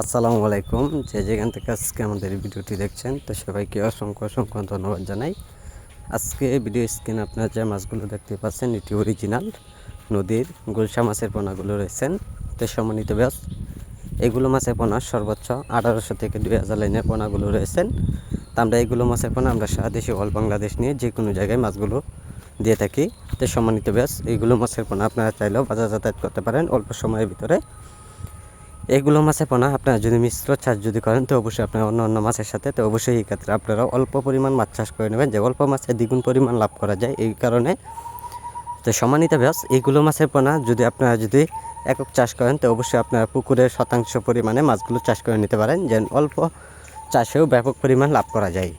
আসসালামু আলাইকুম। যে যেখান থেকে আজকে আমাদের ভিডিওটি দেখছেন, তো সবাইকে অসংখ্য অসংখ্য ধন্যবাদ জানাই। আজকে ভিডিও স্ক্রিনে আপনারা যে মাছগুলো দেখতে পাচ্ছেন, এটি অরিজিনাল নদীর গুলশা মাছের পোনাগুলো রয়েছেন তো সম্মানিত ব্যাস এগুলো মাছের পোনা সর্বোচ্চ আঠারোশো থেকে দুই হাজার লাইনের পোনাগুলো রয়েছেন তো আমরা এগুলো মাছের পোনা আমরা সারা দেশে অল বাংলাদেশ নিয়ে যে কোনো জায়গায় মাছগুলো দিয়ে থাকি। তো সম্মানিত ব্যাস এইগুলো মাছের পোনা আপনারা চাইলেও বাজার যাতায়াত করতে পারেন অল্প সময়ের ভিতরে। এগুলো মাছের পোনা, আপনারা যদি মিশ্র চাষ যদি করেন, তো অবশ্যই আপনার অন্য অন্য মাছের সাথে, তো অবশ্যই এই ক্ষেত্রে আপনারা অল্প পরিমাণ মাছ চাষ করে নেবেন। যে অল্প মাছে দ্বিগুণ পরিমাণ লাভ করা যায়, এই কারণে। তো সমানিত ব্যাস এইগুলো মাছের পোনা, যদি আপনারা যদি একক চাষ করেন, তো অবশ্যই আপনারা পুকুরের শতাংশ পরিমাণে মাছগুলো চাষ করে নিতে পারেন, যেন অল্প চাষেও ব্যাপক পরিমাণ লাভ করা যায়।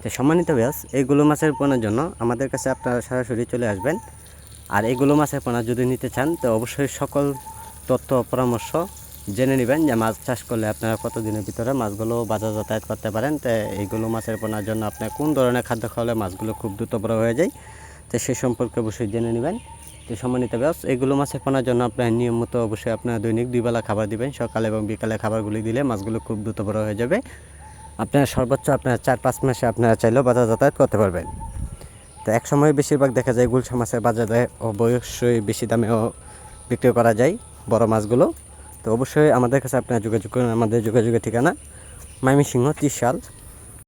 তো সম্মানিত ব্যাস এইগুলো মাছের পোনার জন্য আমাদের কাছে আপনারা সরাসরি চলে আসবেন। আর এইগুলো মাছের পোনা যদি নিতে চান, তো অবশ্যই সকল তথ্য পরামর্শ জেনে নেবেন যে মাছ চাষ করলে আপনারা কত দিনের ভিতরে মাছগুলো বাজার যাতায়াত করতে পারেন। তো এইগুলো মাছের পোনার জন্য আপনার কোন ধরনের খাদ্য খাওয়ালে মাছগুলো খুব দ্রুত বড় হয়ে যায়, তো সে সম্পর্কে অবশ্যই জেনে নেবেন। তো সম্মানিত ব্যাস এগুলো মাছের পোনার জন্য আপনার নিয়মিত অবশ্যই আপনার দৈনিক দুইবেলা খাবার দিবেন। সকালে এবং বিকালে খাবারগুলি দিলে মাছগুলো খুব দ্রুত বড় হয়ে যাবে। আপনার সর্বোচ্চ আপনার চার পাঁচ মাসে আপনারা চাইলেও বাজার যাতায়াত করতে পারবেন। তো এক সময় বেশিরভাগ দেখা যায় গুলশা মাছের বাজারে অবশ্যই বেশি দামেও বিক্রি করা যায়। বড় মাছগুলো। তো অবশ্যই আমাদের কাছে আপনারা যোগাযোগ করুন। আমাদের যোগাযোগের ঠিকানা মাইমি সিংহ ত্রিশাল